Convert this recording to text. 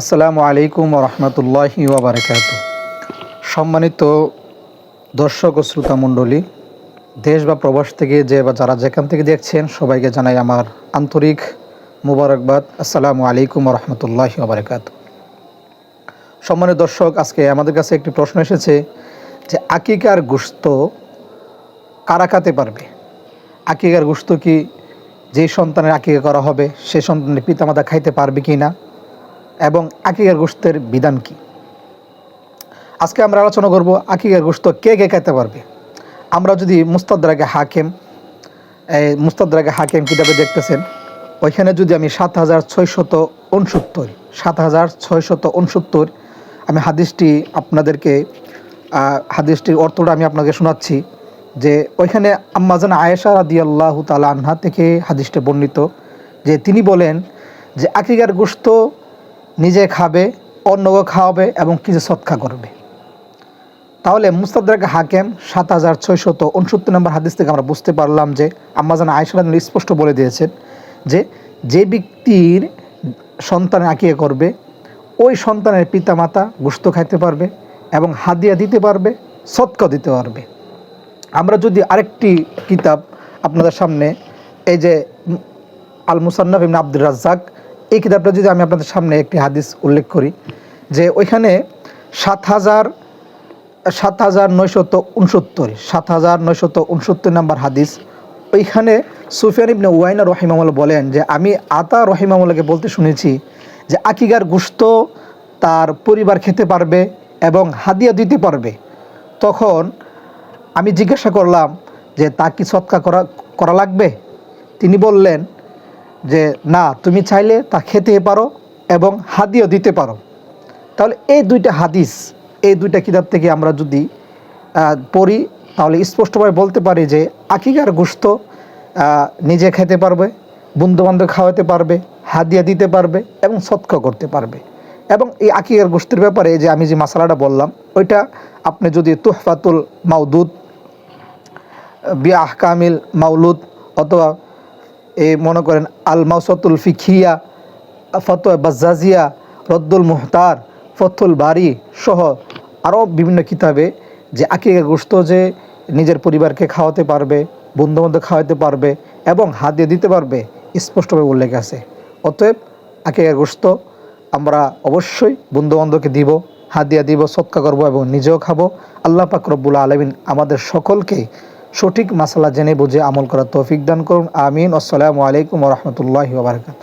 আসসালামু আলাইকুম রহমতুল্লাহি ওবরাকাত সম্মানিত দর্শক ও শ্রোতা মণ্ডলী, দেশ বা প্রবাস থেকে যে বা যারা যেখান থেকে দেখছেন, সবাইকে জানাই আমার আন্তরিক মুবারকবাদ। আসসালামু আলাইকুম রহমতুল্লাহি ওবরাকাত সম্মানিত দর্শক, আজকে আমাদের কাছে একটি প্রশ্ন এসেছে যে, আকিকার গোস্ত কারা খাতে পারবে? আকিকার গোস্ত কি যেই সন্তানের আকিকা করা হবে, সে সন্তানের পিতামাতা খাইতে পারবে কি না এবং আকিকার গোস্তের বিধান কি? আজকে আমরা আলোচনা করব আকিকার গোস্ত কে কে খেতে পারবে। আমরা যদি মুস্তাদাকে হাকেম, এই মুস্তাদাকে হাকেম কিতাবে দেখতেছেন, ওইখানে যদি আমি সাত হাজার ছয়শত উনসত্তর সাত হাজার ছয়শত উনসত্তর আমি হাদিসটি আপনাদেরকে হাদিসটির অর্থটা আমি আপনাকে শোনাচ্ছি যে ওইখানে আম্মাজান আয়েশা রাদি আল্লাহ তালা আনহা থেকে হাদিসটা বর্ণিত যে তিনি বলেন যে আকিকার গোস্ত নিজে খাবে অন্যকে খাওয়াবে এবং কিছু সৎকা করবে। তাহলে মুস্তাদাক হাকেম সাত হাজার ছয়শত উনসত্তর নম্বর হাদিস থেকে আমরা বুঝতে পারলাম যে আম্মাজান রাদিয়াল্লাহু স্পষ্ট বলে দিয়েছেন যে যে ব্যক্তির সন্তান আঁকিয়ে করবে, ওই সন্তানের পিতামাতা গুস্ত খাইতে পারবে এবং হাদিয়া দিতে পারবে সৎকা দিতে পারবে। আমরা যদি আরেকটি কিতাব আপনাদের সামনে, এই যে আল মুসান্নাফ ইবনে আব্দুর রাজ্জাক এই কিতাবটা যদি আমি আপনাদের সামনে একটি হাদিস উল্লেখ করি, যে ওইখানে সাত হাজার সাত হাজার নয়শত উনসত্তর, সাত হাজার নয়শত উনসত্তর নাম্বার হাদিস, ওইখানে সুফিয়ান ইবনে ওয়াইনা রহিমামুল্লাহ বলেন যে, আমি আতা রহিমামুল্লাহকে বলতে শুনেছি যে আকিগার গুস্ত তার পরিবার খেতে পারবে এবং হাদিয়া দিতে পারবে। তখন আমি জিজ্ঞাসা করলাম যে তা কি সৎকা করা করা লাগবে? তিনি বললেন যে, না, তুমি চাইলে তা খেতে পারো এবং হাদিও দিতে পারো। তাহলে এই দুইটা হাদিস, এই দুইটা কিতাব থেকে আমরা যদি পড়ি, তাহলে স্পষ্টভাবে বলতে পারি যে, আকিকার গোস্ত নিজে খেতে পারবে, বন্ধুবান্ধব খাওয়াতে পারবে, হাদিয়া দিতে পারবে এবং সৎকা করতে পারবে। এবং এই আকিকার গোষ্ঠীর ব্যাপারে যে, আমি যে মশলাটা বললাম, ওইটা আপনি যদি তুহফাতুল মাউদুদ বি আহকামিল মাউলুদ অথবা এই মনে করেন আল মাউসতুল ফিখিয়া ফতোয়া বাজাজিয়া রদ্দুল মুহতার ফতুল বাড়ি সহ আরও বিভিন্ন কিতাবে যে আকিকা গোস্ত যে নিজের পরিবারকে খাওয়াতে পারবে, বন্ধুবান্ধব খাওয়াতে পারবে এবং হাত দিয়ে দিতে পারবে, স্পষ্টভাবে উল্লেখ আছে। অতএব আকিকা গোস্ত আমরা অবশ্যই বন্ধুবান্ধবকে দিব হাদিয়া দিব সৎকা করব এবং নিজেও খাব। আল্লাহ পাক রব্বুল আলমিন আমাদের সকলকে সঠিক মাসালা জেনে বুঝে আমল করার তৌফিক দান করুন। আমিন। আসসালামু আলাইকুম রহমতুল্লাহ বারকাত